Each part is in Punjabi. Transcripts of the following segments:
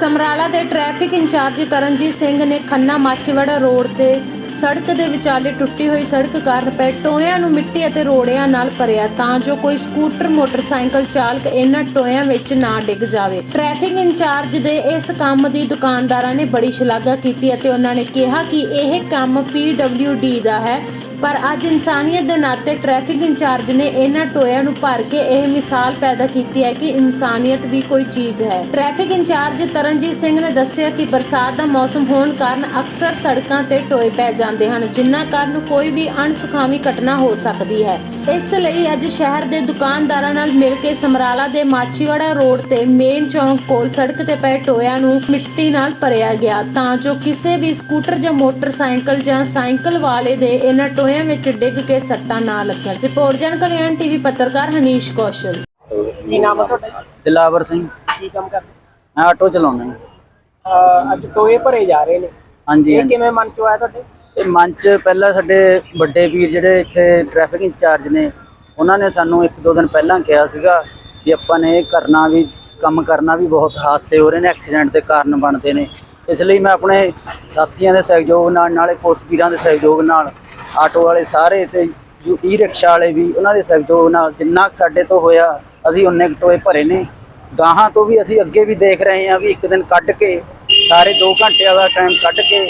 ਸਮਰਾਲਾ ਦੇ ਟ੍ਰੈਫਿਕ ਇੰਚਾਰਜ ਤਰਨਜੀਤ ਸਿੰਘ ਨੇ ਖੰਨਾ ਮਾਛੀਵਾੜਾ ਰੋਡ ਤੇ ਸੜਕ ਦੇ ਵਿਚਾਲੇ ਟੁੱਟੀ ਹੋਈ ਸੜਕ ਕਾਰਨ ਪਏ ਟੋਇਆਂ ਨੂੰ ਮਿੱਟੀ ਅਤੇ ਰੋੜਿਆਂ ਨਾਲ ਭਰਿਆ, ਤਾਂ ਜੋ ਕੋਈ ਸਕੂਟਰ, ਮੋਟਰਸਾਈਕਲ ਚਾਲਕ ਇਹਨਾਂ ਟੋਇਆਂ ਵਿੱਚ ਨਾ ਡਿੱਗ ਜਾਵੇ। ਟ੍ਰੈਫਿਕ ਇੰਚਾਰਜ ਦੇ ਇਸ ਕੰਮ ਦੀ ਦੁਕਾਨਦਾਰਾਂ ਨੇ ਬੜੀ ਸ਼ਲਾਘਾ ਕੀਤੀ ਅਤੇ ਉਹਨਾਂ ਨੇ ਕਿਹਾ ਕਿ ਇਹ ਕੰਮ PWD ਦਾ ਹੈ। ਪਰ ਅੱਜ ਇਨਸਾਨੀਅਤ ਦੇ ਨਾਤੇ ਟ੍ਰੈਫਿਕ ਇੰਚਾਰਜ ਨੇ ਇਹਨਾਂ ਟੋਇਆਂ ਨੂੰ ਭਰ ਕੇ ਇਹ ਮਿਸਾਲ ਪੈਦਾ ਕੀਤੀ ਹੈ ਕਿ ਇਨਸਾਨੀਅਤ ਵੀ ਕੋਈ ਚੀਜ਼ ਹੈ। ਟ੍ਰੈਫਿਕ ਇੰਚਾਰਜ ਤਰਨਜੀਤ ਸਿੰਘ ਨੇ ਦੱਸਿਆ ਕਿ ਬਰਸਾਤ ਦਾ ਮੌਸਮ ਹੋਣ ਕਾਰਨ ਅਕਸਰ ਸੜਕਾਂ ਤੇ ਟੋਏ ਪੈ ਜਾਂਦੇ ਹਨ, ਜਿਨ੍ਹਾਂ ਕਾਰਨ ਕੋਈ ਵੀ ਅਣਸੁਖਾਵੀ ਘਟਨਾ ਹੋ ਸਕਦੀ ਹੈ। ਇਸ ਲਈ ਅੱਜ ਸ਼ਹਿਰ ਦੇ ਦੁਕਾਨਦਾਰਾਂ ਨਾਲ ਮਿਲ ਕੇ ਸਮਰਾਲਾ ਦੇ ਮਾਛੀਵਾੜਾ ਰੋਡ ਤੇ ਮੇਨ ਚੌਂਕ ਕੋਲ ਸੜਕ ਤੇ ਪਏ ਟੋਇਆਂ ਨੂੰ ਮਿੱਟੀ ਨਾਲ ਭਰਿਆ ਗਿਆ, ਤਾਂ ਜੋ ਕਿਸੇ ਵੀ ਸਕੂਟਰ ਜਾਂ ਮੋਟਰਸਾਈਕਲ ਜਾਂ ਸਾਈਕਲ ਵਾਲੇ ਦੇ ਇਹਨਾਂ ਟੋਇਆਂ ਵਿੱਚ ਡਿੱਗ ਕੇ ਸੱਟਾਂ ਨਾ ਲੱਗਣ। ਰਿਪੋਰਟ ਜਨ ਕਲਿਆਣ ਟੀਵੀ ਪੱਤਰਕਾਰ ਹਨੀਸ਼ ਕੌਸ਼ਲ। ਕੀ ਨਾਮ ਹੈ ਤੁਹਾਡਾ ਦਿਲਾਵਰ ਸਿੰਘ। ਕੀ ਕੰਮ ਕਰਦੇ? ਮੈਂ ਆਟੋ ਚਲਾਉਂਦਾ ਜੀ। ਅਹ ਅੱਜ ਟੋਏ ਭਰੇ ਜਾ ਰਹੇ ਨੇ। ਹਾਂਜੀ ਇਹ ਹਾਂਜੀ। ਕਿਵੇਂ ਮਨ ਚ ਆਇਆ ਤੁਹਾਡੇ? ਇਹ ਮੰਚ ਪਹਿਲਾਂ ਸਾਡੇ ਵੱਡੇ ਵੀਰ ਜਿਹੜੇ ਇੱਥੇ ਟ੍ਰੈਫਿਕ ਇੰਚਾਰਜ ਨੇ ਉਹਨਾਂ ਨੇ ਸਾਨੂੰ ਇੱਕ ਦੋ ਦਿਨ ਪਹਿਲਾਂ ਕਿਹਾ ਸੀਗਾ ਕਿ ਆਪਾਂ ਨੇ ਇਹ ਕਰਨਾ ਵੀ ਕੰਮ ਕਰਨਾ ਵੀ ਬਹੁਤ ਹਾਦਸੇ ਹੋ ਰਹੇ ਨੇ ਐਕਸੀਡੈਂਟ ਦੇ ਕਾਰਨ ਬਣਦੇ ਨੇ। ਇਸ ਲਈ ਮੈਂ ਆਪਣੇ ਸਾਥੀਆਂ ਦੇ ਸਹਿਯੋਗ ਨਾਲ ਨਾਲੇ ਪੁਲਿਸ ਵੀਰਾਂ ਦੇ ਸਹਿਯੋਗ ਨਾਲ ਆਟੋ ਵਾਲੇ ਸਾਰੇ ਤੇ ਜੋ ਈ ਰਿਕਸ਼ਾ ਵਾਲੇ ਵੀ ਉਹਨਾਂ ਦੇ ਸਹਿਯੋਗ ਨਾਲ ਜਿੰਨਾ ਸਾਡੇ ਤੋਂ ਹੋਇਆ ਅਸੀਂ ਉਹਨੇ ਕੁ ਟੋਏ ਭਰੇ ਨੇ। ਗਾਹਾਂ ਤੋਂ ਵੀ ਅਸੀਂ ਅੱਗੇ ਵੀ ਦੇਖ ਰਹੇ ਹਾਂ ਵੀ ਇੱਕ ਦਿਨ ਕੱਢ ਕੇ ਸਾਰੇ 2 ਘੰਟਿਆਂ ਦਾ ਟਾਈਮ ਕੱਢ ਕੇ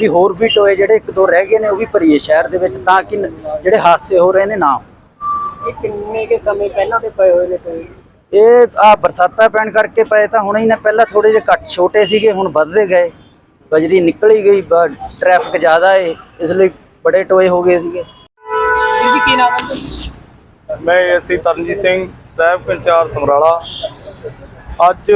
ਵੀ ਹੋਰ ਵੀ ਟੋਏ ਜਿਹੜੇ ਇੱਕ ਦੋ ਰਹਿ ਗਏ ਨੇ ਉਹ ਵੀ ਭਰੀਏ ਸ਼ਹਿਰ ਦੇ ਵਿੱਚ ਤਾਂ ਕਿ ਜਿਹੜੇ ਹਾਦਸੇ ਹੋ ਰਹੇ ਨੇ ਨਾ। ਇਹ ਕਿੰਨੇ ਕੇ ਸਮੇਂ ਪਹਿਲਾਂ ਦੇ ਪਏ ਹੋਏ ਨੇ ਟੋਏ? ਇਹ ਆ ਬਰਸਾਤਾਂ ਪੈਣ ਕਰਕੇ ਪਏ ਤਾਂ ਹੁਣੇ ਹੀ ਨੇ ਪਹਿਲਾਂ ਥੋੜੇ ਜਿਹੇ ਘੱਟ ਛੋਟੇ ਸੀਗੇ ਹੁਣ ਵੱਧਦੇ ਗਏ। ਬਜਰੀ ਨਿਕਲ ਗਈ ਟ੍ਰੈਫਿਕ ਜ਼ਿਆਦਾ ਏ ਇਸ ਲਈ ਬੜੇ ਟੋਏ ਹੋ ਗਏ ਸੀਗੇ। ਜੀ ਕੀ ਨਾਮ ਹੈ? ਮੈਂ ਐਸੀ ਤਰਨਜੀਤ ਸਿੰਘ ਟ੍ਰੈਫਿਕ ਇੰਚਾਰਜ ਸਮਰਾਲਾ। ਅੱਜ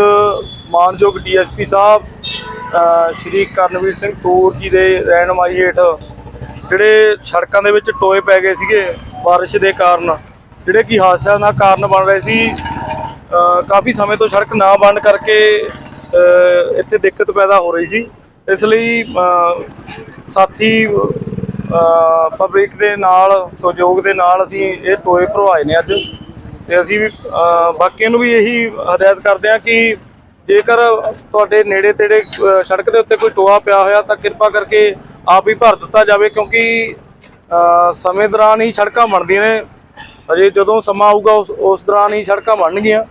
ਮਾਨਯੋਗ ਡੀਐਸਪੀ ਸਾਹਿਬ ਅ, ਸ਼੍ਰੀ ਕਰਨਵੀਰ ਸਿੰਘ ਤੂਰ ਜੀ ਦੇ ਰਹਿਨਮਾਈ ਹੇਠ ਜਿਹੜੇ ਸੜਕਾਂ ਦੇ ਵਿੱਚ ਟੋਏ ਪੈ ਗਏ ਸੀਗੇ ਬਾਰਿਸ਼ ਦੇ ਕਾਰਨ ਜਿਹੜੇ ਕਿ ਹਾਦਸਿਆਂ ਦਾ ਕਾਰਨ ਬਣ ਰਹੇ ਸੀ ਕਾਫੀ ਸਮੇਂ ਤੋਂ ਸੜਕ ਨਾ ਬੰਦ ਕਰਕੇ ਇੱਥੇ ਦਿੱਕਤ ਪੈਦਾ ਹੋ ਰਹੀ ਸੀ। ਇਸ ਲਈ ਸਾਥੀ ਪਬਲਿਕ ਦੇ ਨਾਲ, ਸਹਿਯੋਗ ਦੇ ਨਾਲ ਅਸੀਂ ਇਹ ਟੋਏ ਭਰਵਾਏ ਨੇ ਅੱਜ। ਤੇ ਅਸੀਂ ਵੀ ਬਾਕੀਆਂ ਨੂੰ ਵੀ ਇਹੀ ਹਦਾਇਤ ਕਰਦੇ ਹਾਂ ਕਿ ਜੇਕਰ ਤੁਹਾਡੇ ਨੇੜੇ ਤੇੜੇ ਸੜਕ ਦੇ ਉੱਤੇ ਕੋਈ ਟੋਆ ਪਿਆ ਹੋਇਆ ਤਾਂ ਕਿਰਪਾ ਕਰਕੇ ਆਪ ਹੀ ਭਰ ਦਿੱਤਾ ਜਾਵੇ ਕਿਉਂਕਿ ਸਮੇਂ ਦੌਰਾਨ ਹੀ ਸੜਕਾਂ ਬਣਦੀਆਂ ਨੇ। ਅਜੇ ਜਦੋਂ ਸਮਾਂ ਆਊਗਾ, ਉਸ ਦੌਰਾਨ ਹੀ ਸੜਕਾਂ ਬਣਨਗੀਆਂ।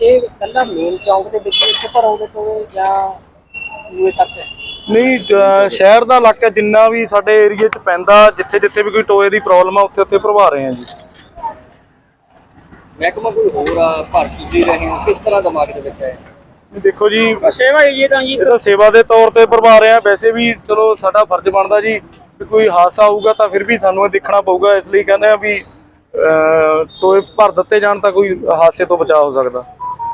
ਇਹ ਕੱਲਾ ਮੇਨ ਚੌਂਕ ਦੇ ਵਿੱਚ ਭਰੋਗੇ ਟੋਏ ਜਾਂ ਸੂਏ ਤੱਕ? ਨਹੀਂ ਸ਼ਹਿਰ ਦਾ ਇਲਾਕਾ ਜਿੰਨਾ ਵੀ ਸਾਡੇ ਏਰੀਏ 'ਚ ਪੈਂਦਾ ਜਿੱਥੇ ਜਿੱਥੇ ਵੀ ਕੋਈ ਟੋਏ ਦੀ ਪ੍ਰੋਬਲਮ ਆ ਉੱਥੇ ਉੱਥੇ ਭਰਵਾ ਰਹੇ ਹਾਂ ਜੀ। ਮਹਿਕਮਾ ਕੋਈ ਹੋਰ ਆ ਭਰ ਤੁਸੀਂ ਰਹੇ ਹੋ ਕਿਸ ਤਰ੍ਹਾਂ ਦਿਮਾਗ ਦੇ ਵਿੱਚ ਹੈ ਦੇਖੋ ਜੀ ਸੇਵਾ ਇਹ ਤਾਂ ਜੀ। ਇਹ ਤਾਂ ਸੇਵਾ ਦੇ ਤੌਰ ਤੇ ਭਰਵਾ ਰਹੇ ਆ। ਵੈਸੇ ਵੀ ਚਲੋ ਸਾਡਾ ਫਰਜ਼ ਬਣਦਾ ਜੀ ਵੀ ਕੋਈ ਹਾਦਸਾ ਹੋਊਗਾ ਤਾਂ ਫਿਰ ਵੀ ਸਾਨੂੰ ਇਹ ਦੇਖਣਾ ਪਊਗਾ। ਇਸ ਲਈ ਕਹਿੰਦੇ ਆ ਵੀ ਅਹ, ਟੋਏ ਭਰ ਦਿੱਤੇ ਜਾਣ ਤਾਂ ਕੋਈ ਹਾਦਸੇ ਤੋਂ ਬਚਾਅ ਹੋ ਸਕਦਾ।